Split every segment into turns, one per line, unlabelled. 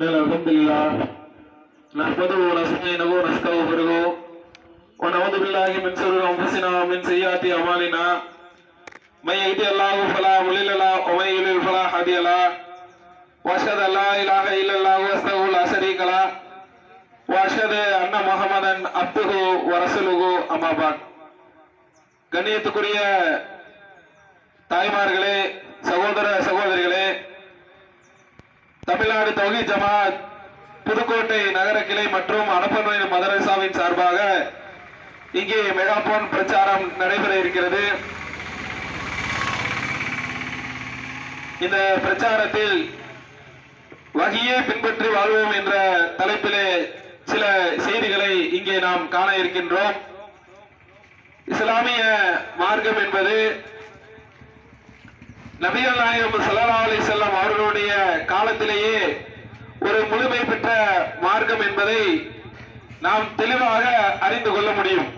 إن الحمد لله نحمده ونستعينه ونستغفره ونعوذ بالله من شرور أنفسنا ومن سيئات أعمالنا من يهدي الله فلا مضل له ومن يضلل فلا هادي له وأشهد أن لا إله إلا الله وحده لا شريك له وأشهد أن محمدا عبده ورسوله أما بعد கண்ணியத்துக்குரிய தாய்மார்களே சகோதர சகோதரிகள் தமிழ்நாடு தௌஹி ஜமாத் புதுக்கோட்டை நகர கிளை மற்றும் அனப்பன்மை மதரசாவின் சார்பாக இங்கே மெகாபோன் பிரச்சாரம் நடைபெற இருக்கிறது. இந்த பிரச்சாரத்தில் வகையை பின்பற்றி வாழ்வோம் என்ற தலைப்பிலே சில செய்திகளை இங்கே நாம் காண இருக்கின்றோம். இஸ்லாமிய மார்க்கம் என்பது நபிகள் நாயகம் ஸல்லல்லாஹு அலி செல்லம் அவர்களுடைய காலத்திலேயே ஒரு முழுமை பெற்ற மார்க்கம் என்பதை நாம் தெளிவாக அறிந்து கொள்ள முடியும்.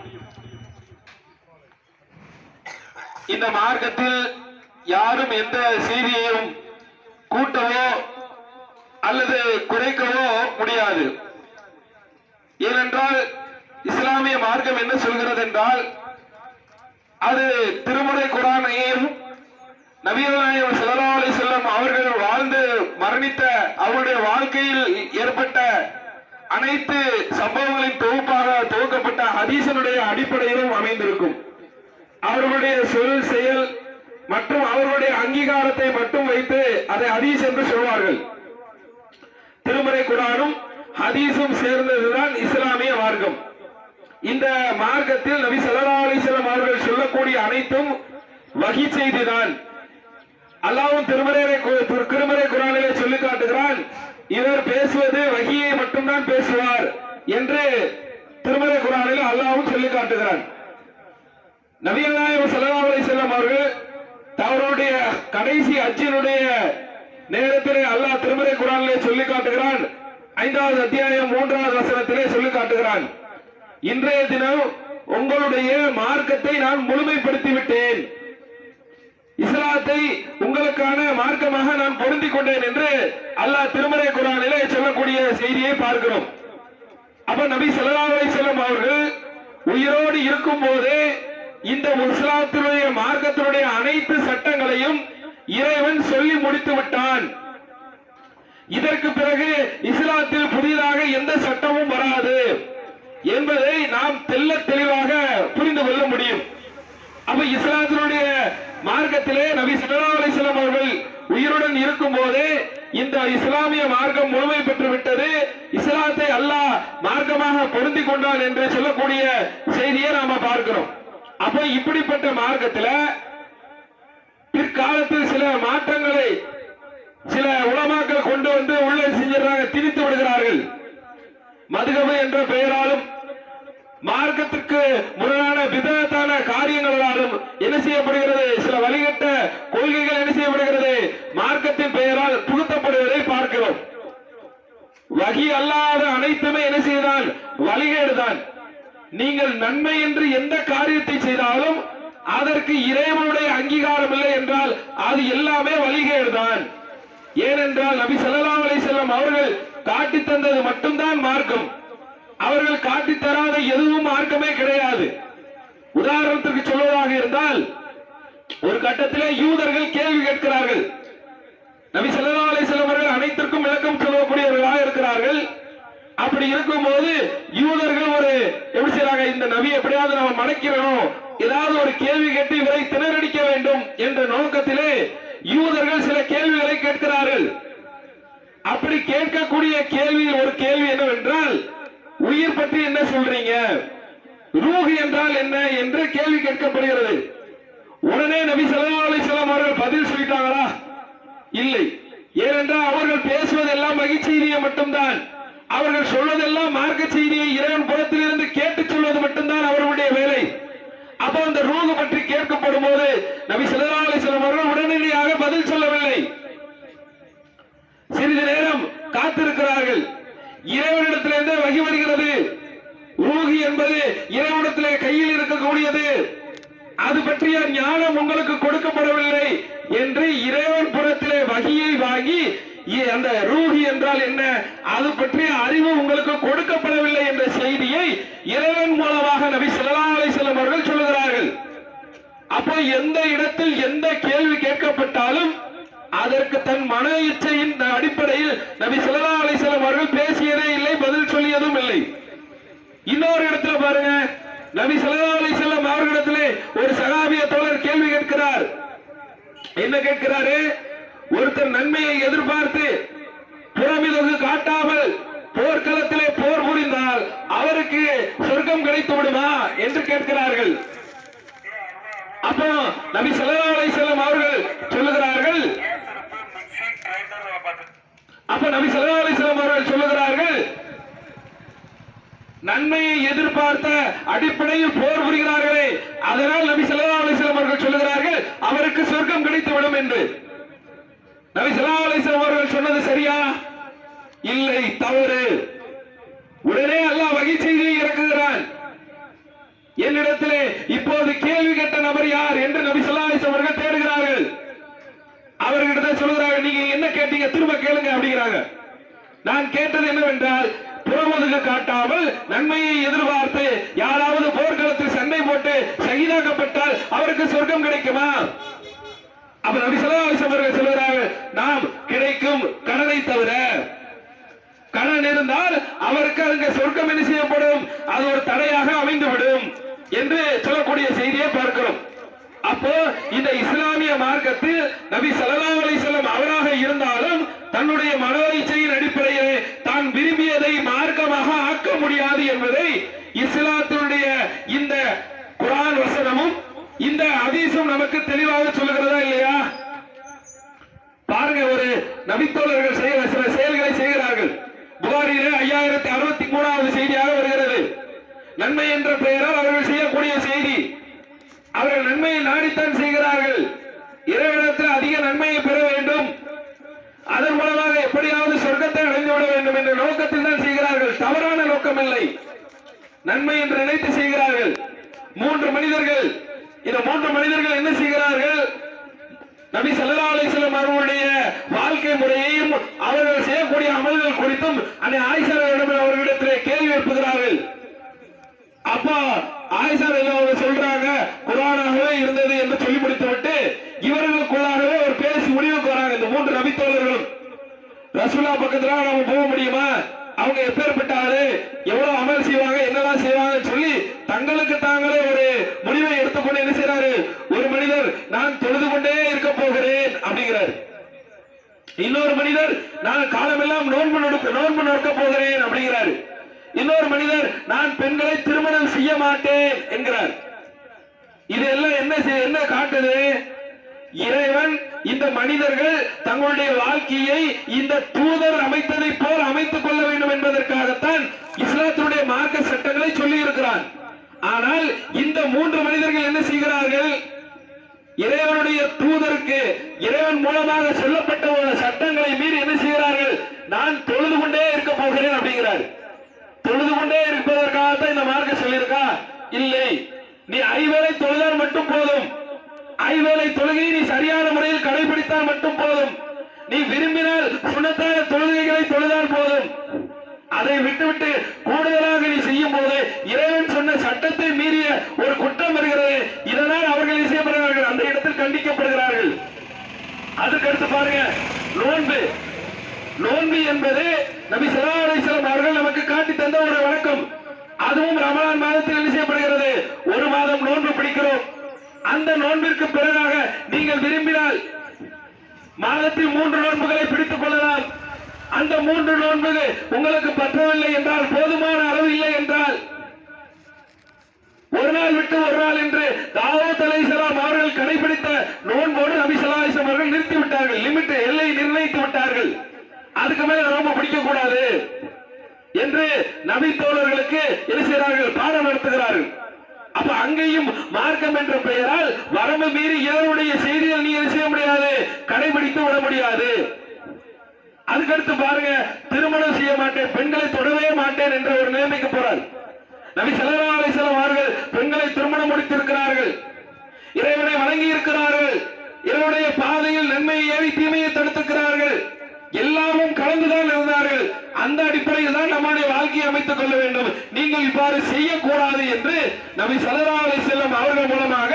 இந்த மார்க்கத்தில் யாரும் எந்த செய்தியையும் கூட்டவோ அல்லது குறைக்கவோ முடியாது. ஏனென்றால் இஸ்லாமிய மார்க்கம் என்ன சொல்கிறது என்றால் அது திருமுறை குரானையும் நபிகள் செல்லா அலி செல்லம் அவர்கள் வாழ்ந்து மரணித்த அவருடைய வாழ்க்கையில் ஏற்பட்ட அனைத்து சம்பவங்களின் தொகுப்பாக துவக்கப்பட்ட ஹதீசனுடைய அடிப்படையிலும் அமைந்திருக்கும். அவர்களுடைய சொல் செயல் மற்றும் அவர்களுடைய அங்கீகாரத்தை மட்டும் வைத்து அதை ஹதீஸ் என்று சொல்வார்கள். திருமறை குரானும் ஹதீஸும் சேர்ந்ததுதான் இஸ்லாமிய மார்க்கம். இந்த மார்க்கத்தில் நபி ஸல்லல்லாஹு அலைஹி அவர்கள் சொல்லக்கூடிய அனைத்தும் வகி செய்திதான். அல்லாவும் திருமறை திருமறை குரானிலே சொல்லி காட்டுகிறான். இவர் பேசுவது வகியை மட்டும்தான் பேசுவார் என்று திருமறை குரானில் அல்லாவும் சொல்லி காட்டுகிறான். நவீன நாயகம் ஸல்லல்லாஹு அலைஹி அவர்கள் அவருடைய கடைசி அச்சினுடைய நேரத்திலே அல்லாஹ் திருமறை குரானிலே சொல்லி காட்டுகிறான். ஐந்தாவது அத்தியாயம் மூன்றாவது வசனத்திலே சொல்லி காட்டுகிறான். இன்றைய தினம் உங்களுடைய மார்க்கத்தை நான் முழுமைப்படுத்தி விட்டேன் இஸ்லாத்தை உங்களுக்கான மார்க்கமாக நான் பொருந்திக் கொண்டேன் என்று அல்லாஹ் திருமறை குரானிலே சொல்லக்கூடிய செய்தியை பார்க்கிறோம். அப்ப நபி ஸல்லல்லாஹு செல்லும் அவர்கள் உயிரோடு இருக்கும் போதே இந்த முஸ்லாத்தினுடைய மார்க்கத்தினுடைய அனைத்து சட்டங்களையும் இறைவன் சொல்லி முடித்து விட்டான். இதற்கு பிறகு இஸ்லாத்தில் புதிதாக எந்த சட்டமும் வராது என்பதை நாம் தெல்ல தெளிவாக புரிந்து கொள்ள முடியும். அப்ப இஸ்லாத்தினுடைய மார்க்கத்திலே நபி சல்லா அலிஸ்லாம் அவர்கள் உயிருடன் இருக்கும் போதே இந்த இஸ்லாமிய மார்க்கம் முழுமை பெற்று விட்டது இஸ்லாத்தை அல்லாஹ் மார்க்கமாக பொருந்தி கொண்டான் என்று சொல்லக்கூடிய செய்தியை நாம பார்க்கிறோம். அப்ப இப்படிப்பட்ட மார்க்கத்துல பிற்காலத்தில் சில மாற்றங்களை சில உலமாக்கள் கொண்டு வந்து உள்ளே செஞ்சிடறாங்க திணித்து விடுகிறார்கள். மதுகமை என்ற பெயராலும் மார்க்கத்திற்கு முரணான விதத்தான காரியங்களாலும் என்ன செய்யப்படுகிறது? சில வழிகட்ட கொள்கைகள் என்ன செய்யப்படுகிறது? மார்க்கத்தின் பெயரால் புகுத்தப்படுவதை பார்க்கிறோம். வகி அல்லாத அனைத்துமே என்ன செய்தால் வழிகேடுதான் நீங்கள் நன்மை என்று எந்த காரியத்தை செய்தாலும் அதற்கு இறைவனுடைய அங்கீகாரம் இல்லை என்றால் அது எல்லாமே வழிகேடுதான் ஏனென்றால் நபி செல்லலாம் அலைஹி வஸல்லம் அவர்கள் காட்டி தந்தது மட்டும்தான் மார்க்கம். அவர்கள் காட்டி தராத எதுவும் மார்க்கமே கிடையாது. உதாரணத்துக்கு சொல்வதாக இருந்தால் ஒரு கட்டத்தில் யூதர்கள் கேள்வி கேட்கிறார்கள். நபி செல்லா அலை செல்லவர்கள் அனைத்திற்கும் விளக்கம் சொல்லக்கூடியவர்களாக இருக்கிறார்கள். அப்படி இருக்கும்போது யூதர்கள் ஒரு எப்படி செய்யறாங்க இந்த நபி எப்படியாவது நம்ம மடக்கிறோம் ஏதாவது ஒரு கேள்வி கேட்டு இவரை திணறடிக்க வேண்டும் என்ற நோக்கத்திலே யூதர்கள் சில கேள்விகளை கேட்கிறார்கள். அப்படி கேட்கக்கூடிய கேள்வியில் ஒரு கேள்வி என்னவென்றால் உயிர் பற்றி என்ன சொல்றீங்க? ரூஹ் என்றால் என்ன என்று கேள்வி கேட்கப்படுகிறது. உடனே நபி ஸல்லல்லாஹு அலைஹி அவர்கள் பதில் சொல்லிட்டாங்களா? இல்லை. ஏனென்றால் அவர்கள் பேசுவதெல்லாம் மகிழ்ச்சியை மட்டும்தான். அவர்கள் சொல்வதெல்லாம் மார்க்க செய்தியை இறைவன் புறத்திலிருந்து கேட்டு சொல்வது மட்டும்தான் அவர்களுடைய வேலை. அப்போ அந்த ரூகு பற்றி கேட்கப்படும் போது நபி ஸல்லல்லாஹு அலைஹி அவர்கள் உடனடியாக பதில் சொல்லவில்லை. சிறிது நேரம் காத்திருக்கிறார்கள். இறைவனிடத்திலிருந்து வகி வருகிறது ரூகி என்பது இறைவனிடத்திலே கையில் இருக்கக்கூடியது. அது பற்றிய ஞானம் உங்களுக்கு கொடுக்கப்படவில்லை என்று இறைவன் புறத்திலே வகியை வாங்கி அந்த ரூஹி என்றால் என்ன? அது பற்றிய அறிவு உங்களுக்கு கொடுக்கப்படவில்லை என்ற செய்தியை இறைவன் மூலமாக நபி சிலாலை அலைஹி அவர்கள் சொல்லுகிறார்கள். அப்போ எந்த இடத்தில் எந்த கேள்வி கேட்கப்பட்டாலும் அதற்கு தன் மன இச்சையின் அடிப்படையில் நபி ஸல்லல்லாஹு அலைஹி அவர்கள் பேசியதே இல்லை பதில் சொல்லியதும் இல்லை. இன்னொரு இடத்துல பாருங்க நபி ஸல்லல்லாஹு அலைஹி வஸல்லம் அவர்களிடத்திலே ஒரு சகாபிய தோழர் கேள்வி கேட்கிறார். என்ன கேட்கிறாரு? ஒருத்தர் நன்மையை எதிர்பார்த்து புறமிதகு காட்டாமல் போர்க்களத்திலே போர் புரிந்தால் அவருக்கு சொர்க்கம் கிடைத்து விடுமா என்று கேட்கிறார்கள். அப்போ நபி ஸல்லல்லாஹு அலைஹி வஸல்லம் அவர்கள் சொல்லுகிறார்கள் அப்ப நபி ஸல்லல்லாஹு அவர்கள் சொல்லுகிறார்கள் நன்மையை எதிர்பார்த்த அடிப்படையில் போர் புரிகிறார்களே அதனால் நபி ஸல்லல்லாஹு அலிஸ்லாம் அவர்கள் சொல்லுகிறார்கள் அவருக்கு சொர்க்கம் கிடைத்துவிடும் என்று. நபி ஸல்லல்லாஹு அலிஸ்லாம் அவர்கள் சொன்னது சரியா? இல்லை தவறு. உடனே அல்லாஹ் வகை செய்தியை இறக்குகிறான். என்னிடத்திலே இப்போது கேள்வி கேட்ட நபர் யார் என்று நபி சொல்லுகிறாங்க நீங்க என்ன கேட்டீங்க? திரும்ப கேளுங்க அப்படிங்கிறாங்க. நான் கேட்டது என்னவென்றால் புறமுதுகு காட்டாமல் நன்மையை எதிர்பார்த்து யாராவது போர்க்களத்தில் சண்டை போட்டு சகிதாக்கப்பட்டால் அவருக்கு சொர்க்கம் கிடைக்குமா? அப்ப நபி ஸல்லல்லாஹு அவர்கள் சொல்கிறார்கள் நாம் கிடைக்கும் கடனை தவிர கடன் இருந்தால் அவருக்கு அங்க சொர்க்கம் என்ன செய்யப்படும்? அது ஒரு தடையாக அமைந்துவிடும் என்று சொல்லக்கூடிய செய்தியை பார்க்கிறோம். அப்போ இந்த இஸ்லாமிய மார்க்கத்தில் நபி ஸல்லல்லாஹு அலி செல்லம் அவராக இருந்தாலும் தன்னுடைய மனோ இச்சையின் அடிப்படையில் தான் விரும்பியதை மார்க்கமாக ஆக்க முடியாது என்பதை இஸ்லாத்தினுடைய இந்த குரான் வசனமும் இந்த அதீசம் நமக்கு தெளிவாக சொல்லுகிறதா இல்லையா? பாருங்க ஒரு நபித்தோழர்கள் செய்கிற சில செயல்களை செய்கிறார்கள். புகாரிலே ஐயாயிரத்தி அறுபத்தி மூணாவது செய்தியாக வருகிறது. நன்மை என்ற பெயரால் அவர்கள் செய்யக்கூடிய செய்தி. அவர்கள் நன்மையை நாடித்தான் செய்கிறார்கள். இறைவனத்தில் அதிக நன்மையை பெற வேண்டும். அதன் மூலமாக எப்படியாவது சொர்க்கத்தை அடைந்து விட வேண்டும் என்ற நோக்கத்தில் தான் செய்கிறார்கள். தவறான நோக்கம் இல்லை நன்மை என்று நினைத்து செய்கிறார்கள். மூன்று மனிதர்கள். இந்த மூன்று மனிதர்கள் என்ன செய்கிறார்கள்? நபி ஸல்லல்லாஹு அலைஹி அவர்களுடைய வாழ்க்கை முறையையும் அவர்கள் செய்யக்கூடிய அமல்கள் குறித்தும் அன்னை ஆயிஷாவிடம் அவர்களிடத்திலே கேள்வி எழுப்புகிறார்கள். அப்பா ஆயிஷா அவங்க சொல்றாங்க குரானாகவே இருந்தது என்று சொல்லி முடித்துவிட்டு இவர்களுக்குள்ளாகவே ஒரு பேசி முடிவுக்கு வராங்க. இந்த மூன்று நபித்தோழர்களும் ரசுல்லா பக்கத்துல நாம போக முடியுமா? அவங்க எப்பேற்பட்ட ஆளு? எவ்வளவு அமல் செய்வாங்க? என்னெல்லாம் செய்வாங்கன்னு சொல்லி தங்களுக்கு தாங்களே ஒரு முடிவை எடுத்துக்கொண்டு என்ன செய்யறாரு ஒரு மனிதர் நான் தொழுது கொண்டே இருக்க போகிறேன் அப்படிங்கிறாரு. இன்னொரு மனிதர் நான் காலமெல்லாம் நோன்பு நோன்பு நொடுக்க போகிறேன் அப்படிங்கிறாரு. இன்னொரு மனிதர் நான் பெண்களை திருமணம் செய்ய மாட்டேன் என்கிறார். இதெல்லாம் என்ன என்ன காட்டுது? இறைவன் இந்த மனிதர்கள் தங்களுடைய வாழ்க்கையை இந்த தூதர் அமைத்ததை போல் அமைத்துக் கொள்ள வேண்டும் என்பதற்காகத்தான் இஸ்லாத்தினுடைய மார்க்க சட்டங்களை சொல்லி இருக்கிறான் ஆனால் இந்த மூன்று மனிதர்கள் என்ன செய்கிறார்கள்? இறைவனுடைய தூதருக்கு இறைவன் மூலமாக சொல்லப்பட்ட சட்டங்களை மீறி என்ன செய்கிறார்கள்? நான் தொழுது கொண்டே இருக்க போகிறேன் அப்படிங்கிறார். தொழுது கொண்டே இருப்பதற்காகத்தான் இந்த மார்க்க சொல்லியிருக்கா? இல்லை. நீ ஐவேளை தொழுதால் மட்டும் போதும். ஐவேளை தொழுகையை நீ சரியான முறையில் கடைபிடித்தால் மட்டும் போதும். நீ விரும்பினால் சுண்ணத்தான தொழுகைகளை தொழுதால் போதும். அதை விட்டுவிட்டு கூடுதலாக நீ செய்யும் போது இறைவன் சொன்ன சட்டத்தை மீறிய ஒரு குற்றம் வருகிறது. இதனால் அவர்கள் இசையப்படுகிறார்கள் அந்த இடத்தில் கண்டிக்கப்படுகிறார்கள். அதுக்கடுத்து பாருங்க நோன்பு. நோன்பு என்பது நபி ஸல்லல்லாஹு அவர்கள் நமக்கு காட்டி தந்த ஒரு வணக்கம். அதுவும் ரமலான் மாதத்தில் என்ன செய்யப்படுகிறது? ஒரு மாதம் நோன்பு பிடிக்கிறோம். அந்த நோன்பிற்கு பிறகாக நீங்கள் விரும்பினால் மாதத்தில் மூன்று நோன்புகளை பிடித்துக் கொள்ளலாம். அந்த மூன்று நோன்புகள் உங்களுக்கு பற்றவில்லை என்றால் போதுமான அளவு இல்லை என்றால் ஒரு நாள் விட்டு ஒரு நாள் என்று தாவூத் அலைஹிஸ்ஸலாம் அவர்கள் கடைபிடித்த நோன்போடு நபி ஸல்லல்லாஹு அவர்கள் நிறுத்திவிட்டார்கள். லிமிட் எல்லை நிர்ணயித்து விட்டார்கள். அதுக்கு மேல ரொம்ப பிடிக்க கூடாது என்று நபி தோழர்களுக்கு என்ன செய்கிறார்கள் பாடம் நடத்துகிறார்கள். அப்ப அங்கேயும் மார்க்கம் என்ற பெயரால் வரம்பு மீறி இவருடைய செய்திகள் நீ என்ன செய்ய முடியாது? கடைபிடித்து விட முடியாது. அதுக்கடுத்து பாருங்க திருமணம் செய்ய மாட்டேன் பெண்களை தொடவே மாட்டேன் என்ற ஒரு நிலைமைக்கு போறார். நபி ஸல்லல்லாஹு அலைஹி அவர்கள் பெண்களை திருமணம் முடித்திருக்கிறார்கள். இறைவனை வணங்கி இருக்கிறார்கள் இறைவனுடைய பாதையில் நன்மையை ஏவி தீமையை தடுத்திருக்கிறார்கள். எல்லா அந்த அடிப்படையில் தான் நம்முடைய வாழ்க்கையை அமைத்துக் கொள்ள வேண்டும். நீங்கள் இவ்வாறு செய்யக்கூடாது என்று நபி ஸல்லல்லாஹு அலைஹி செல்லும் அவர்கள் மூலமாக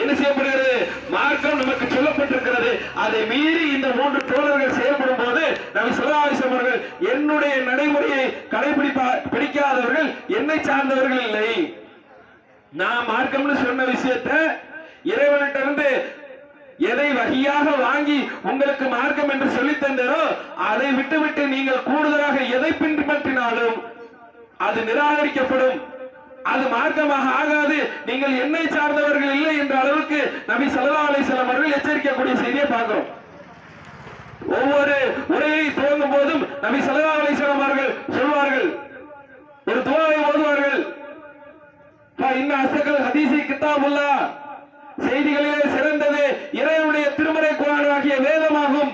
என்ன செய்யப்படுகிறது? மார்க்கம் நமக்கு சொல்லப்பட்டிருக்கிறது. அதை மீறி இந்த மூன்று தோழர்கள் செயல்படும் போது நபி ஸல்லல்லாஹு அவர்கள் என்னுடைய நடைமுறையை கடைபிடிப்பா பிடிக்காதவர்கள் என்னை சார்ந்தவர்கள் இல்லை. நான் மார்க்கம்னு சொன்ன விஷயத்த இறைவனிட்ட இருந்து எதை வகையாக வாங்கி உங்களுக்கு மார்க்கம் என்று சொல்லித் தந்தனோ அதை விட்டுவிட்டு நீங்கள் கூடுதலாக எதை பின்பற்றினாலும் அது நிராகரிக்கப்படும். அது மார்க்கமாக ஆகாது. நீங்கள் என்னை சார்ந்தவர்கள் இல்லை என்ற அளவுக்கு நபி ஸல்லல்லாஹு அலைஹி அவர்கள் எச்சரிக்கக்கூடிய செய்தியை பார்க்கிறோம். ஒவ்வொரு உரையை துவங்கும் போதும் நபி ஸல்லல்லாஹு அலைஹி அவர்கள் சொல்வார்கள். ஒரு துவாவை ஓதுவார்கள். இன்ன அசகல் ஹதீசி கித்தாபுல்லா செய்திகளிலே சிறந்தது இறைவனுடைய திருமறை குரான் ஆகிய வேதமாகும்.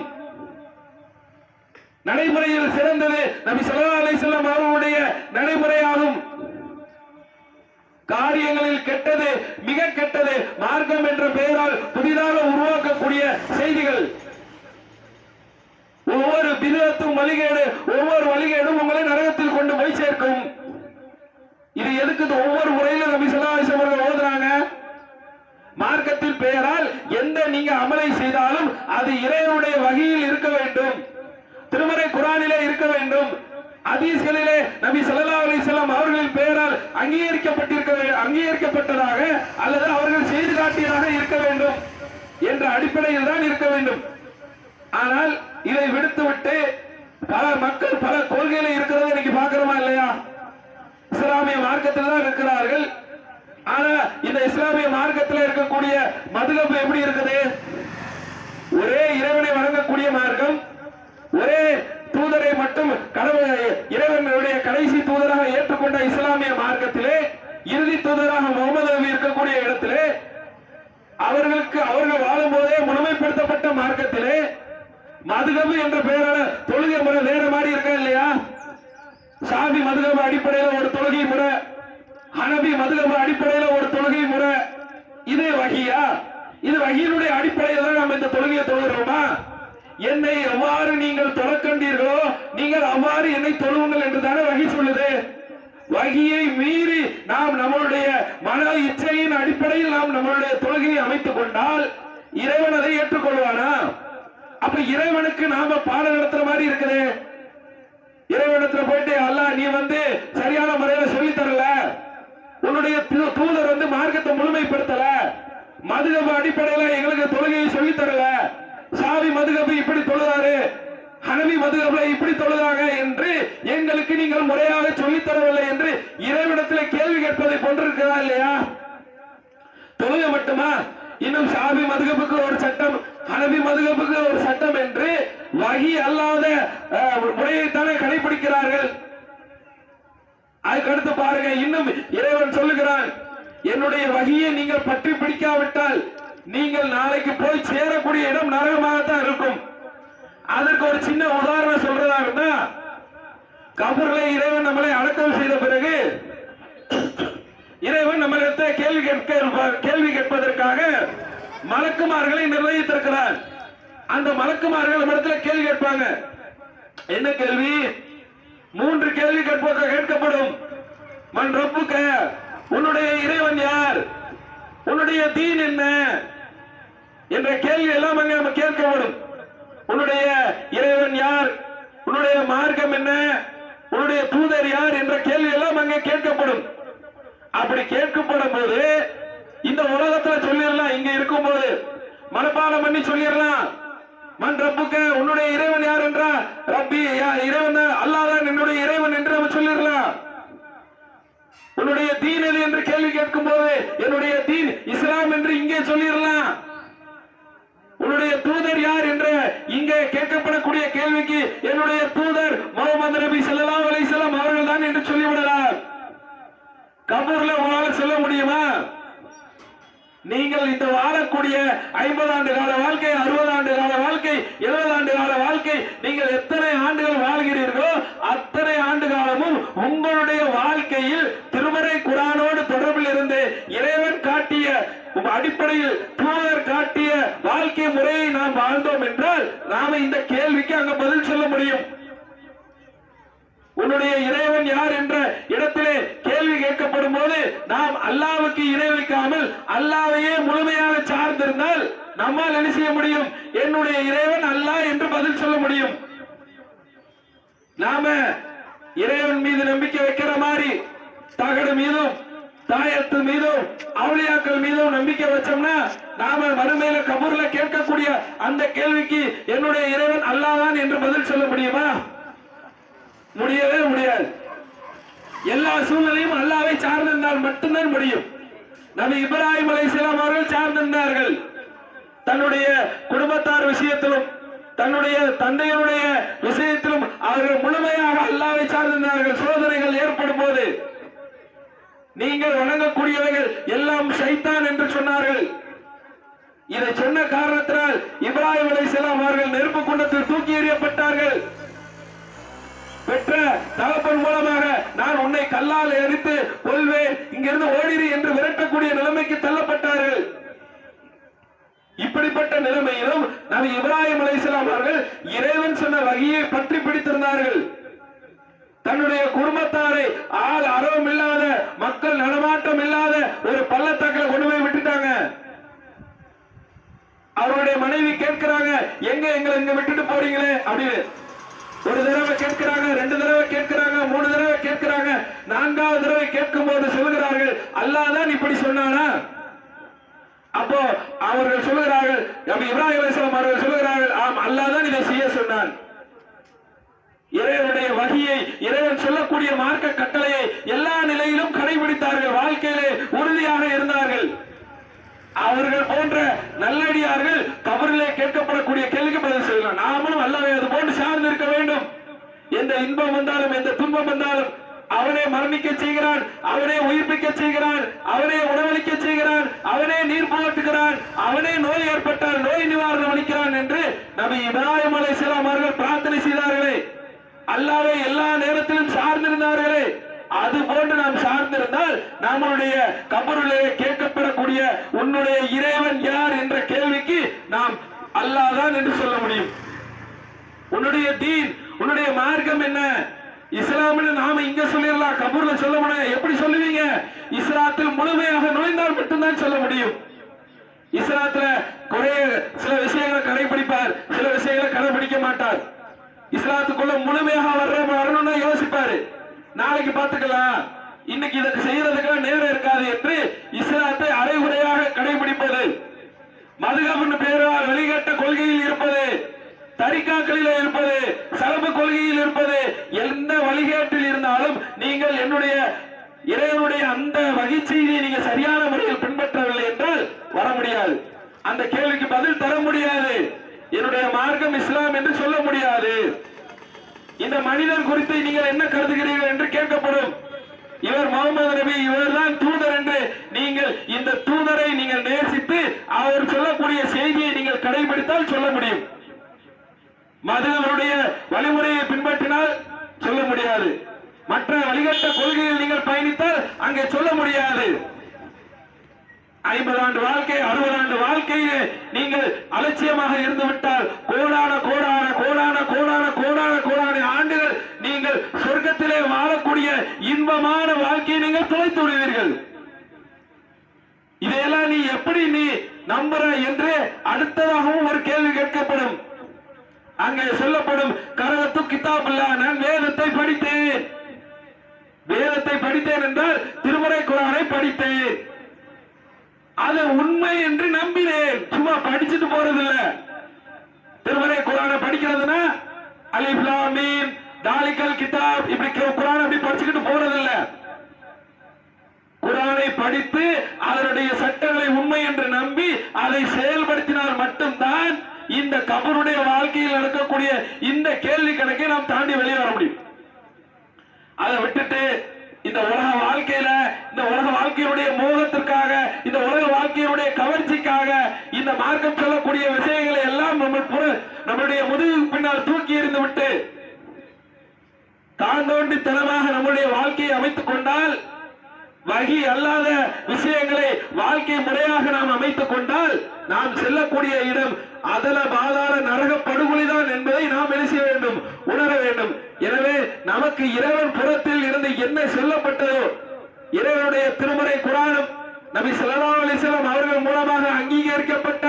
நடைமுறையில் சிறந்தது நபி ஸல்லல்லாஹு அலைஹி அவர்களுடைய நடைமுறையாகும். காரியங்களில் கெட்டது மிக கெட்டது மார்க்கம் என்ற பெயரால் புதிதாக உருவாக்கக்கூடிய செய்திகள். ஒவ்வொரு பிதத்தும் வழிகேடு ஒவ்வொரு வழிகேடும் உங்களை நரகத்தில் கொண்டு போய் சேர்க்கும். இது எதுக்கு ஒவ்வொரு முறையிலும் நபி ஸல்லல்லாஹு அவர்கள் ஓதுறாங்க? மார்க்கத்தில் பெயரால் எந்த நீங்க அமலை செய்தாலும் அது இறைவனுடைய வகையில் இருக்க வேண்டும். திருமறை குரானிலே இருக்க வேண்டும். அதீஸ்களிலே நபி சல்லா அலைஹி வஸல்லம் அவர்களின் பெயரால் அங்கீகரிக்கப்பட்டிருக்க அங்கீகரிக்கப்பட்டதாக அல்லது அவர்கள் செய்து காட்டியதாக இருக்க வேண்டும் என்ற அடிப்படையில் தான் இருக்க வேண்டும். ஆனால் இதை விடுத்துவிட்டு பல மக்கள் பல கொள்கையில இருக்கிறத இன்னைக்கு பாக்குறோமா இல்லையா? இஸ்லாமிய மார்க்கத்தில் தான் இருக்கிறார்கள். ஆனா இந்த இஸ்லாமிய மார்க்கத்தில் இருக்கக்கூடிய மதுகப்பு எப்படி இருக்குது? ஒரே இறைவனை வணங்கக்கூடிய மார்க்கம் ஒரே தூதரை மட்டும் கடவுள் இறைவனுடைய கடைசி தூதராக ஏற்றுக்கொண்ட இஸ்லாமிய மார்க்கத்திலே இறுதி தூதராக முகமது நபி இருக்கக்கூடிய இடத்திலே அவர்களுக்கு அவர்கள் வாழும் போதே முழுமைப்படுத்தப்பட்ட மார்க்கத்திலே மதுகபு என்ற பெயரான தொழுகை முறை வேற மாதிரி இருக்கா இல்லையா? சாமி மதுகபு அடிப்படையில் ஒரு தொழுகை முறை ஹனபி மதுகம அடிப்படையில ஒரு தொழுகை முறை. இது வகையா? இது வகையினுடைய அடிப்படையில் தான் நம்ம இந்த தொழுகையை தொழுகிறோமா? என்னை எவ்வாறு நீங்கள் தொழக்கண்டீர்களோ நீங்கள் அவ்வாறு என்னை தொழுவுங்கள் என்று தானே வகி சொல்லுது. வகியை மீறி நாம் நம்மளுடைய மன இச்சையின் அடிப்படையில் நாம் நம்மளுடைய தொழுகையை அமைத்துக் கொண்டால் இறைவன் அதை ஏற்றுக்கொள்வானா? அப்ப இறைவனுக்கு நாம பாடம் நடத்துற மாதிரி இருக்குது. இறைவனத்துல போயிட்டு அல்ல நீ வந்து சரியான முறையில சொல்லி தரல உன்னுடைய தூதர் வந்து மார்க்கத்தை முழுமைப்படுத்தல. மதுகபு அடிப்படையில எங்களுக்கு தொழுகையை சொல்லி தரல. சாவி மதுகபு இப்படி தொழுதாரு. ஹனவி மதுகபுல இப்படி தொழுதாங்க என்று எங்களுக்கு நீங்கள் முறையாக சொல்லி தரவில்லை என்று இறைவிடத்தில் கேள்வி கேட்பதை போன்றிருக்கிறதா இல்லையா? தொழுகை மட்டுமா? இன்னும் ஷாபி மதுகப்புக்கு ஒரு சட்டம் ஹனவி மதுகப்புக்கு ஒரு சட்டம் என்று வகி அல்லாத முறையைத்தானே கடைபிடிக்கிறார்கள். அதுக்கடுத்து பாருங்க இன்னும் இறைவன் சொல்லுகிறான் என்னுடைய வகையை நீங்கள் பற்றி பிடிக்காவிட்டால் நீங்கள் நாளைக்கு போய் சேரக்கூடிய இடம் நரகமாகத்தான் இருக்கும். அதற்கு ஒரு சின்ன உதாரணம் சொல்றதா இருந்தா கபூர்ல இறைவன் நம்மளை அடக்கம் செய்த பிறகு இறைவன் நம்மளிடத்தை கேள்வி கேட்க கேள்வி கேட்பதற்காக மலக்குமார்களை நிர்ணயித்திருக்கிறார். அந்த மலக்குமார்கள் நம்மிடத்துல கேள்வி கேட்பாங்க என்ன கேள்வி? மூன்று கேள்வி கேட்கப்படும். மண் ரப்புக்க உன்னுடைய இறைவன் யார்? உன்னுடைய தீன் என்ன? என்ற கேள்வி எல்லாம் அங்கே நம்ம கேட்கப்படும். உன்னுடைய இறைவன் யார்? உன்னுடைய மார்க்கம் என்ன? உன்னுடைய தூதர் யார்? என்ற கேள்வி எல்லாம் அங்கே கேட்கப்படும். அப்படி கேட்கப்படும் போது இந்த உலகத்துல சொல்லிடலாம் இங்க இருக்கும் போது மனப்பாடம் பண்ணி சொல்லிடலாம். மண் ரப்புக்கு உன்னுடைய இறைவன் யார் என்றா ரப்பி இறைவன் அல்லாதான் என்னுடைய இறைவன் என்று நம்ம சொல்லிடலாம். உன்னுடைய தீன் எது என்று கேள்வி கேட்கும் போது என்னுடைய தீன் இஸ்லாம் என்று இங்கே சொல்லிடலாம். உன்னுடைய தூதர் யார் என்று இங்கே கேட்கப்படக்கூடிய கேள்விக்கு என்னுடைய தூதர் முகமது நபி செல்லலாம் அலை செல்லம் அவர்கள் தான் என்று சொல்லிவிடலாம். கபூர்ல உங்களால சொல்ல முடியுமா? நீங்கள் இந்த வாழக்கூடிய ஐம்பது ஆண்டு கால வாழ்க்கை அறுபது ஆண்டு கால வாழ்க்கை எழுபது ஆண்டு கால வாழ்க்கை நீங்கள் எத்தனை ஆண்டுகள் வாழ்கிறீர்களோ அத்தனை ஆண்டு காலமும் உங்களுடைய வாழ்க்கையில் திருமறை குரானோடு தொடர்பில் இருந்து இறைவன் காட்டிய அடிப்படையில் தூதர் காட்டிய வாழ்க்கை முறையை நாம் வாழ்ந்தோம் என்றால் நாம இந்த கேள்விக்கு அங்க பதில் சொல்ல முடியும். உன்னுடைய இறைவன் யார் என்ற இடத்திலே கேள்வி கேட்கப்படும் போது நாம் அல்லாவுக்கு இணை வைக்காமல் அல்லாவையே முழுமையாக சார்ந்திருந்தால் நம்மால் என்ன செய்ய முடியும்? என்னுடைய இறைவன் அல்லாஹ் என்று பதில் சொல்ல முடியும். நாம இறைவன் மீது நம்பிக்கை வைக்கிற மாதிரி தகடு மீதும் தாயத்து மீதும் அவளியாக்கள் மீதும் நம்பிக்கை வச்சோம்னா நாம மறுமையில கபூர்ல கேட்கக்கூடிய அந்த கேள்விக்கு என்னுடைய இறைவன் அல்லாதான் என்று பதில் சொல்ல முடியுமா? முடியவே முடியாது. எல்லா சூழ்நிலையும் அல்லாவை சார்ந்திருந்தால் மட்டும்தான் முடியும். நபி இப்ராஹிம் அலைஹிஸ்ஸலாம் அவர்கள் சார்ந்திருந்தார்கள். தன்னுடைய குடும்பத்தார் விஷயத்திலும் தன்னுடைய தந்தையனுடைய விஷயத்திலும் அவர்கள் முழுமையாக அல்லாவை சார்ந்திருந்தார்கள். சோதனைகள் ஏற்படும் போது நீங்கள் வணங்கக்கூடியவைகள் எல்லாம் சைத்தான் என்று சொன்னார்கள். இதை சொன்ன காரணத்தினால் இப்ராஹிம் அலைஹிஸ்ஸலாம் அவர்கள் நெருப்பு குண்டத்தில் தூக்கி எறியப்பட்டார்கள். பெற்ற தகப்பன் மூலமாக நான் உன்னை கல்லால் எரித்து கொள்வேன் இங்கிருந்து ஓடிரு என்று விரட்டக்கூடிய நிலைமைக்கு தள்ளப்பட்டார்கள். இப்படிப்பட்ட நிலைமையிலும் நபி இப்ராஹிம் அலைஹிஸ்ஸலாம் அவர்கள் இறைவன் சொன்ன வகையை பற்றி பிடித்திருந்தார்கள். தன்னுடைய குடும்பத்தாரை ஆள் அறவும் இல்லாத மக்கள் நடமாட்டம் இல்லாத ஒரு பள்ளத்தாக்கில் கொண்டு போய் விட்டுட்டாங்க. அவருடைய மனைவி கேட்கிறாங்க எங்க எங்களை இங்க விட்டுட்டு போறீங்களே? அப்படின்னு. ஒரு தடவை கேட்கிறாங்க ரெண்டு தடவை கேட்கிறாங்க மூணு தடவை கேட்கிறாங்க நான்காவது தடவை கேட்கும் போது சொல்கிறார்கள் அல்லாதான் இப்படி சொன்னானா? அப்போ அவர்கள் சொல்லுகிறார்கள் நபி இப்ராஹிம் அலிஸ்லாம் அவர்கள் சொல்லுகிறார்கள் ஆம் அல்லாதான் இதை செய்ய சொன்னான். இறைவனுடைய வகையை இறைவன் சொல்லக்கூடிய மார்க்க கட்டளையை எல்லா நிலையிலும் கடைபிடித்தார்கள் வாழ்க்கையிலே உறுதியாக இருந்தார்கள். அவர்கள் போன்ற நல்லடியார்கள் கபரிலே கேட்கப்படக்கூடிய கேள்விக்கு பதில் செய்யலாம் நாமளும் அல்லாவை அது போன்று சார்ந்து இருக்க வேண்டும். எந்த இன்பம் வந்தாலும் எந்த துன்பம் வந்தாலும் அவனே மரணிக்க செய்கிறான் அவனே உயிர்ப்பிக்க செய்கிறான் அவனே உணவளிக்க செய்கிறான் அவனே நீர் போட்டுகிறான் அவனே நோய் ஏற்பட்டால் நோய் நிவாரணம் அளிக்கிறான் என்று நபி இப்ராஹிம் அலைஹிஸ்ஸலாம் அவர்கள் பிரார்த்தனை செய்தார்களே. அல்லாவை எல்லா நேரத்திலும் சார்ந்திருந்தார்களே. அது போன்று நாம் சார்ந்திருந்தால் நம்மளுடைய கபருளே கேட்கப்படக்கூடிய உன்னுடைய இறைவன் யார் என்ற கேள்விக்கு நாம் அல்லாஹ் தான் என்று சொல்ல முடியும். உன்னுடைய தீன் உன்னுடைய மார்க்கம் என்ன? இஸ்லாம்னு நாம இங்க சொல்லிடலாம் கபூர்ல சொல்ல முடியும் எப்படி சொல்லுவீங்க? இஸ்லாத்தில் முழுமையாக நுழைந்தால் மட்டும்தான் சொல்ல முடியும். இஸ்லாத்துல குறைய சில விஷயங்களை கடைபிடிப்பார் சில விஷயங்களை கடைபிடிக்க மாட்டார். இஸ்லாத்துக்குள்ள முழுமையாக வர்ற வரணும்னு யோசிப்பாரு. நாளைக்கு பார்த்துக்கலாம். இன்னைக்கு இதுக்கு செய்யறதுக்கெல்லாம் நேரம் இருக்காது என்று இஸ்லாத்தை அரைகுறையாக கடைபிடிப்பது. மதுகபின் பெயரால் வெளிகட்ட கொள்கையில் இருப்பது தரிக்காக்களில் இருப்பது சலபு கொள்கையில் இருப்பது எந்த வழிகேட்டில் இருந்தாலும் நீங்கள் என்னுடைய இறைவனுடைய அந்த வகை செய்தியை நீங்க சரியான முறையில் பின்பற்றவில்லை என்றால் வர முடியாது. அந்த கேள்விக்கு பதில் தர முடியாது. என்னுடைய மார்க்கம் இஸ்லாம் என்று சொல்ல முடியாது. இந்த மனிதர் குறித்து நீங்கள் என்ன கருதுகிறீர்கள் என்று கேட்கப்படும். இவர் முகமது நபி இவர்தான் தூதர் என்று நீங்கள் இந்த தூதரை நீங்கள் நேசித்து அவர் சொல்லக்கூடிய செய்தியை நீங்கள் கடைபிடித்தால் சொல்ல முடியும். மதுகளுடைய வழிமுறையை பின்பற்றினால் சொல்ல முடியாது. மற்ற வழிகட்ட கொள்கையில் நீங்கள் பயணித்தால் அங்கே சொல்ல முடியாது. ஐம்பது ஆண்டு வாழ்க்கை அறுபது ஆண்டு வாழ்க்கையிலே நீங்கள் அலட்சியமாக இருந்துவிட்டால் கோடான கோடான கோடான கோடான கோடான கோடான ஆண்டுகள் சொர்க்கத்திலே வாழக்கூடிய இன்பமான வாழ்க்கையை நீங்கள் தொலைத்து விடுவீர்கள். இதையெல்லாம் நீ எப்படி நீ நம்புற என்று அடுத்ததாகவும் ஒரு கேள்வி கேட்கப்படும். அங்கே சொல்லப்படும் கரகத்து கிதாபுல்லா நான் வேதத்தை படித்தேன். வேதத்தை படித்தேன் என்றால் திருமறை குரானை படித்தேன். அது உண்மை என்று நம்பினேன். சும்மா படிச்சுட்டு போறதில்ல. திருமறை குரானை படிக்கிறதுனா அலிஃப் தாலிக்கல் கிதாப். இப்படி குரான் அப்படி படிச்சுக்கிட்டு போறதில்ல. குரானை படித்து அதனுடைய சட்டங்களை உண்மை என்று நம்பி அதை செயல்படுத்தினால் மட்டும்தான் இந்த கபருடைய வாழ்க்கையில் நடக்கக்கூடிய இந்த கேள்வி கணக்கை நாம் தாண்டி வெளியே வர முடியும். அதை விட்டுட்டு இந்த உலக வாழ்க்கையில இந்த உலக வாழ்க்கையுடைய மோகத்திற்காக இந்த உலக வாழ்க்கையுடைய கவர்ச்சிக்காக இந்த மார்க்கம் சொல்லக்கூடிய விஷயங்களை எல்லாம் நம்ம புற- நம்முடைய முதுகு பின்னால் தூக்கி எறிந்து விட்டு தாந்தோண்டித்தனமாக நம்முடைய வாழ்க்கையை அமைத்துக் கொண்டால் வகி அல்லாத விஷயங்களை வாழ்க்கை முறையாக நாம் அமைத்துக் கொண்டால் நாம் செல்லக்கூடிய இடம் அதல பாதார நரக படுகொலைதான் என்பதை நாம் என்ன வேண்டும்? உணர வேண்டும். எனவே நமக்கு இறைவன் புறத்தில் இருந்து என்ன சொல்லப்பட்டதோ இறைவனுடைய திருமறை குரானும் நபி சல்லா அலிஸ்லாம் அவர்கள் மூலமாக அங்கீகரிக்கப்பட்ட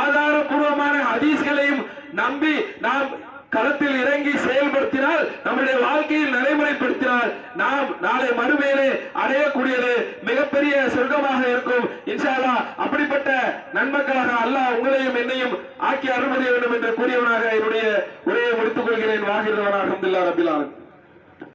ஆதாரபூர்வமான ஹதீஸ்களையும் நம்பி நாம் களத்தில் இறங்கி செயல்படுத்தினால் நம்முடைய வாழ்க்கையில் நடைமுறைப்படுத்தினால் நாம் நாளை மறுமையிலே அடையக்கூடியது மிகப்பெரிய சொர்க்கமாக இருக்கும். இன்ஷாலா அப்படிப்பட்ட நன்மக்களாக அல்லாஹ் உங்களையும் என்னையும் ஆக்கி அருள்புரிய வேண்டும் என்று கூறியவனாக என்னுடைய உரையை முடித்துக் கொள்கிறேன். வாகிருவனாக அல்ஹம்துலில்லாஹ் ரபிலான்